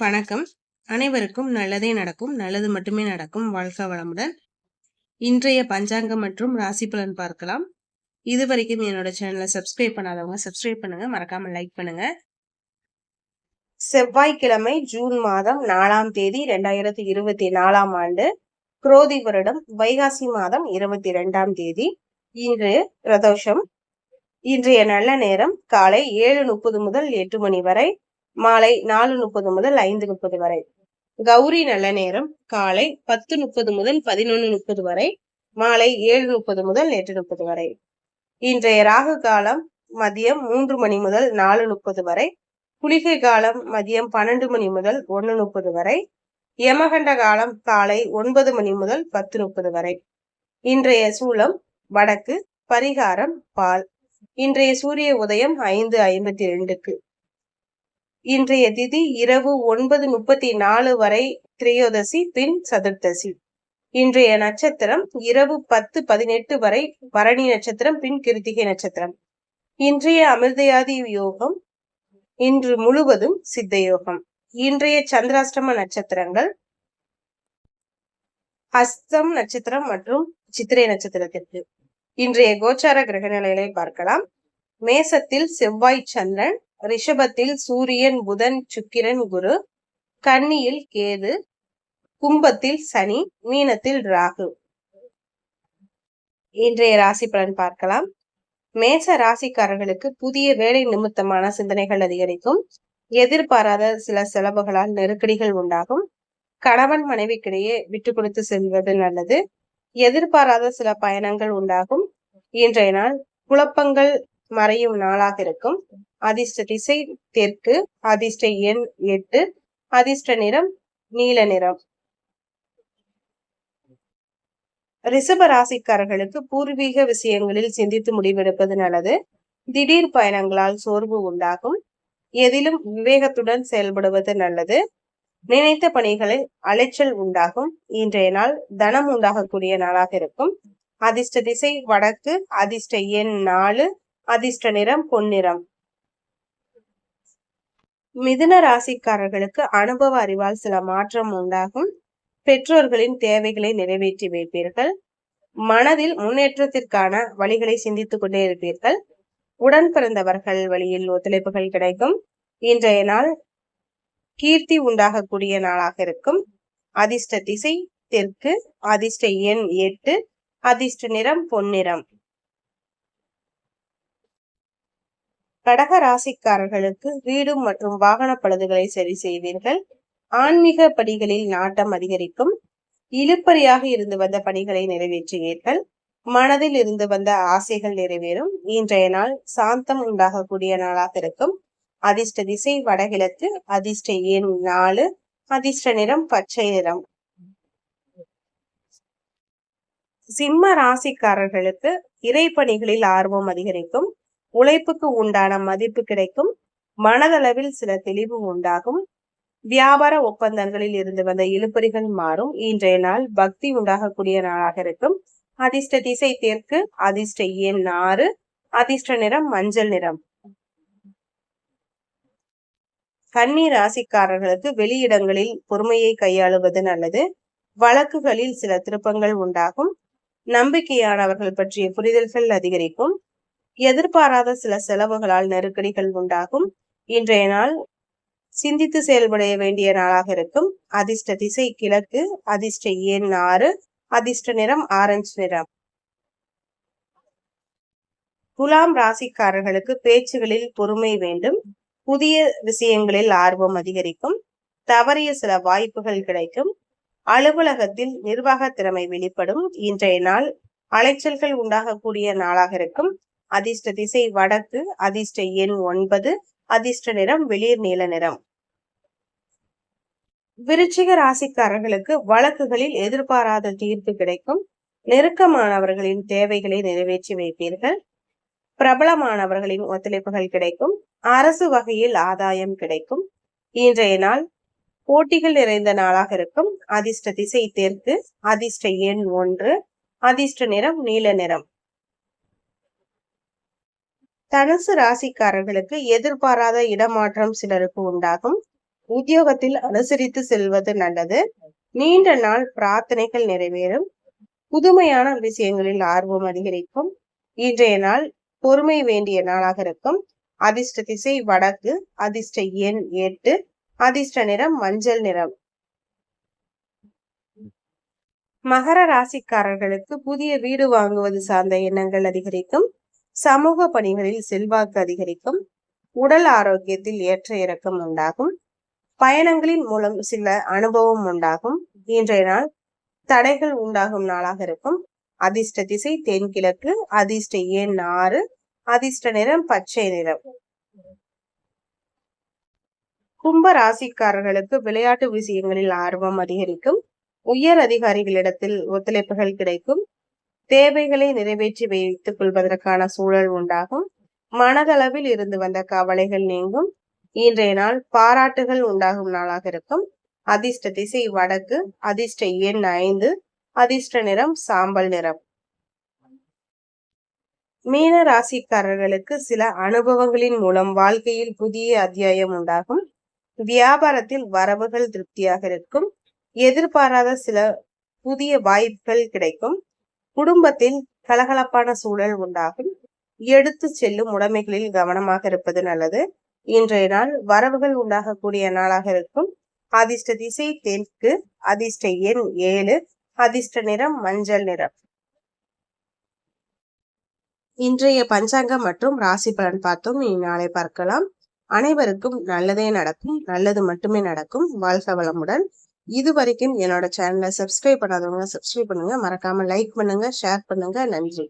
வணக்கம். அனைவருக்கும் நல்லதே நடக்கும் நல்லது மட்டுமே நடக்கும் வாழ்க்கை வளமுடன். இன்றைய பஞ்சாங்கம் மற்றும் ராசி பலன் பார்க்கலாம். இது வரைக்கும் என்னோட சேனலை சப்ஸ்கிரைப் பண்ணாதவங்க சப்ஸ்கிரைப் பண்ணுங்க. மறக்காம லைக் பண்ணுங்க. செவ்வாய்க்கிழமை ஜூன் மாதம் நாலாம் தேதி ரெண்டாயிரத்தி இருபத்தி நாலாம் ஆண்டு குரோதி வருடம் வைகாசி மாதம் இருபத்தி ரெண்டாம் தேதி. இன்று பிரதோஷம். இன்றைய நல்ல நேரம் காலை ஏழு முப்பது முதல் எட்டு மணி வரை மாலை நாலு முப்பது முதல் ஐந்து முப்பது வரை. கௌரி நல்ல நேரம் காலை பத்து முப்பது முதல் பதினொன்று முப்பது வரை மாலை ஏழு முப்பது முதல் எட்டு முப்பது வரை. இன்றைய ராகு காலம் மதியம் மூன்று மணி முதல் நாலு முப்பது வரை குளிகை காலம் மதியம் பன்னெண்டு மணி முதல் ஒன்று முப்பது வரை யமகண்ட காலம் காலை ஒன்பது மணி முதல் பத்து முப்பது வரை. இன்றைய சூலம் வடக்கு பரிகாரம் பால். இன்றைய சூரிய உதயம் ஐந்து ஐம்பத்தி ரெண்டுக்கு. இன்றைய திதி இரவு ஒன்பது முப்பத்தி நாலு வரை திரையோதசி பின் சதுர்த்தசி. இன்றைய நட்சத்திரம் இரவு பத்து பதினெட்டு வரை பரணி நட்சத்திரம் பின் கிருத்திகை நட்சத்திரம். இன்றைய அமிர்தயாதி யோகம் இன்று முழுவதும் சித்த யோகம். இன்றைய சந்திராஷ்டம நட்சத்திரங்கள் ஹஸ்தம் நட்சத்திரம் மற்றும் சித்திரை நட்சத்திரத்திற்கு. இன்றைய கோச்சார கிரக நிலைகளை பார்க்கலாம். மேசத்தில் செவ்வாய் சந்திரன் ரிஷபத்தில் சூரியன் புதன் சுக்கிரன் குரு. கன்னியில் கேது. கும்பத்தில் சனி மீனத்தில் ராகு. இன்றைய ராசி பலன் பார்க்கலாம். மேச ராசிக்காரர்களுக்கு புதிய வேலை நிமித்தமான சிந்தனைகள் அதிகரிக்கும். எதிர்பாராத சில செலவுகளால் நெருக்கடிகள் உண்டாகும். கணவன் மனைவிக்கிடையே விட்டு கொடுத்து செல்வது நல்லது. எதிர்பாராத சில பயணங்கள் உண்டாகும். இன்றைய நாள் குழப்பங்கள் மறையும் நாளாக இருக்கும். அதிர்ஷ்ட திசை தெற்கு அதிர்ஷ்ட எண் எட்டு அதிர்ஷ்ட நிறம் நீல நிறம். ரிசப ராசிக்காரர்களுக்கு பூர்வீக விஷயங்களில் சிந்தித்து முடிவெடுப்பது நல்லது. திடீர் பயணங்களால் சோர்வு உண்டாகும். எதிலும் விவேகத்துடன் செயல்படுவது நல்லது. நினைத்த பணிகளில் அலைச்சல் உண்டாகும். இன்றைய நாள் தனம் உண்டாகக்கூடிய நாளாக இருக்கும். அதிர்ஷ்ட திசை வடக்கு அதிர்ஷ்ட எண் நாலு அதிர்ஷ்ட நிறம் பொன்னிறம் மிதுன ராசிக்காரர்களுக்கு அனுபவ அறிவால் சில மாற்றம் உண்டாகும். பெற்றோர்களின் தேவைகளை நிறைவேற்றி வைப்பீர்கள். மனதில் முன்னேற்றத்திற்கான வழிகளை சிந்தித்துக் கொண்டே இருப்பீர்கள். உடன் பிறந்தவர்கள் வழியில் ஒத்துழைப்புகள் கிடைக்கும். இன்றைய நாள் கீர்த்தி உண்டாகக்கூடிய நாளாக இருக்கும். அதிர்ஷ்ட திசை தெற்கு அதிர்ஷ்ட எண் எட்டு அதிர்ஷ்ட நிறம் பொன்னிறம் கடக ராசிக்காரர்களுக்கு வீடு மற்றும் வாகன பழுதுகளை சரி செய்வீர்கள். ஆன்மீக பணிகளில் நாட்டம் அதிகரிக்கும். இழுப்பறியாக இருந்து வந்த பணிகளை நிறைவேற்றுவீர்கள். மனதில் இருந்து வந்த ஆசைகள் நிறைவேறும். இன்றைய நாள் சாந்தம் உண்டாகக்கூடிய நாளாக இருக்கும். அதிர்ஷ்ட திசை வடகிழக்கு அதிர்ஷ்ட ஏன் நாலு அதிர்ஷ்ட நிறம் பச்சை நிறம். சிம்ம ராசிக்காரர்களுக்கு இறைப்பணிகளில் ஆர்வம் அதிகரிக்கும். உழைப்புக்கு உண்டான மதிப்பு கிடைக்கும். மனதளவில் சில தெளிவு உண்டாகும். வியாபார ஒப்பந்தங்களில் இருந்து வந்த இழுப்பறிகள் மாறும். இன்றைய நாள் பக்தி உண்டாகக்கூடிய நாளாக இருக்கும். அதிர்ஷ்ட திசை தெற்கு அதிர்ஷ்ட எண் ஆறு அதிர்ஷ்ட நிறம் மஞ்சள் நிறம். கன்னி ராசிக்காரர்களுக்கு வெளியிடங்களில் பொறுமையை கையாளுவது நல்லது. வழக்குகளில் சில திருப்பங்கள் உண்டாகும். நம்பிக்கையானவர்கள் பற்றிய புரிதல்கள் அதிகரிக்கும். எதிர்பாராத சில செலவுகளால் நெருக்கடிகள் உண்டாகும். இன்றைய நாள் சிந்தித்து செயல்பட வேண்டிய நாளாக இருக்கும். அதிர்ஷ்ட திசை கிழக்கு அதிர்ஷ்ட எண் ஆறு அதிர்ஷ்ட நிறம் ஆரஞ்சு நிறம். குலாம் ராசிக்காரர்களுக்கு பேச்சுகளில் பொறுமை வேண்டும். புதிய விஷயங்களில் ஆர்வம் அதிகரிக்கும். தவறிய சில வாய்ப்புகள் கிடைக்கும். அலுவலகத்தில் நிர்வாக திறமை வெளிப்படும். இன்றைய நாள் அலைச்சல்கள் உண்டாகக்கூடிய நாளாக இருக்கும். அதிர்ஷ்ட திசை வடக்கு அதிர்ஷ்ட எண் ஒன்பது அதிர்ஷ்ட நிறம் வெளிர் நீல நிறம். விருச்சிக ராசிக்காரர்களுக்கு வழக்குகளில் எதிர்பாராத தீர்ப்பு கிடைக்கும். நெருக்கமானவர்களின் தேவைகளை நிறைவேற்றி வைப்பீர்கள். பிரபலமானவர்களின் ஒத்துழைப்புகள் கிடைக்கும். அரசு வகையில் ஆதாயம் கிடைக்கும். இன்றைய நாள் போட்டிகள் நிறைந்த நாளாக இருக்கும். அதிர்ஷ்ட திசை தெற்கு அதிர்ஷ்ட எண் ஒன்று அதிர்ஷ்ட நிறம் நீல நிறம். தனுசு ராசிக்காரர்களுக்கு எதிர்பாராத இடமாற்றம் சிலருக்கு உண்டாகும். உத்தியோகத்தில் அனுசரித்து செல்வது நல்லது. நீண்ட நாள் பிரார்த்தனைகள் நிறைவேறும். புதுமையான விஷயங்களில் ஆர்வம் அதிகரிக்கும். இன்றைய நாள் பொறுமை வேண்டிய நாளாக இருக்கும். அதிர்ஷ்ட திசை வடக்கு அதிர்ஷ்ட எண் எட்டு அதிர்ஷ்ட நிறம் மஞ்சள் நிறம். மகர ராசிக்காரர்களுக்கு புதிய வீடு வாங்குவது சார்ந்த எண்ணங்கள் அதிகரிக்கும். சமூக பணிகளில் செல்வாக்கு அதிகரிக்கும் உடல் ஆரோக்கியத்தில் ஏற்ற இறக்கம் உண்டாகும் பயணங்களின் மூலம் சில அனுபவம் உண்டாகும். இன்றைய நாள் தடைகள் உண்டாகும் நாளாக இருக்கும். அதிர்ஷ்ட திசை தென்கிழக்கு அதிர்ஷ்ட எண் ஆறு அதிர்ஷ்ட நிறம் பச்சை நிறம். கும்ப ராசிக்காரர்களுக்கு விளையாட்டு விஷயங்களில் ஆர்வம் அதிகரிக்கும். உயர் அதிகாரிகளிடத்தில் ஒத்துழைப்புகள் கிடைக்கும். தேவைகளை நிறைவேற்றி வைத்துக் கொள்வதற்கான சூழல் உண்டாகும். மனதளவில் இருந்து வந்த கவலைகள் நீங்கும். இன்றைய நாள் பாராட்டுகள் உண்டாகும் நாளாக இருக்கும். அதிர்ஷ்ட திசை வடக்கு அதிர்ஷ்ட எண் ஐந்து அதிர்ஷ்ட நிறம் சாம்பல் நிறம். மீன ராசிக்காரர்களுக்கு சில அனுபவங்களின் மூலம் வாழ்க்கையில் புதிய அத்தியாயம் உண்டாகும். வியாபாரத்தில் வரவுகள் திருப்தியாக இருக்கும். எதிர்பாராத சில புதிய வாய்ப்புகள் கிடைக்கும். குடும்பத்தில் கலகலப்பான சூழல் உண்டாகும். எடுத்து செல்லும் உடைமைகளில் கவனமாக இருப்பது நல்லது. இன்றைய நாள் வரவுகள் உண்டாகக்கூடிய நாளாக இருக்கும். அதிர்ஷ்ட திசை தெற்கு அதிர்ஷ்ட எண் ஏழு அதிர்ஷ்ட நிறம் மஞ்சள் நிறம். இன்றைய பஞ்சாங்கம் மற்றும் ராசி பலன் பார்த்தோம். நாளை பார்க்கலாம். அனைவருக்கும் நல்லதே நடக்கும். நல்லது மட்டுமே நடக்கும். வாழ்க வளமுடன். இது வரைக்கும் என்னோட சேனலை சப்ஸ்கிரைப் பண்ணாதவங்க சப்ஸ்கிரைப் பண்ணுங்க. மறக்காம லைக் பண்ணுங்க ஷேர் பண்ணுங்க. நன்றி.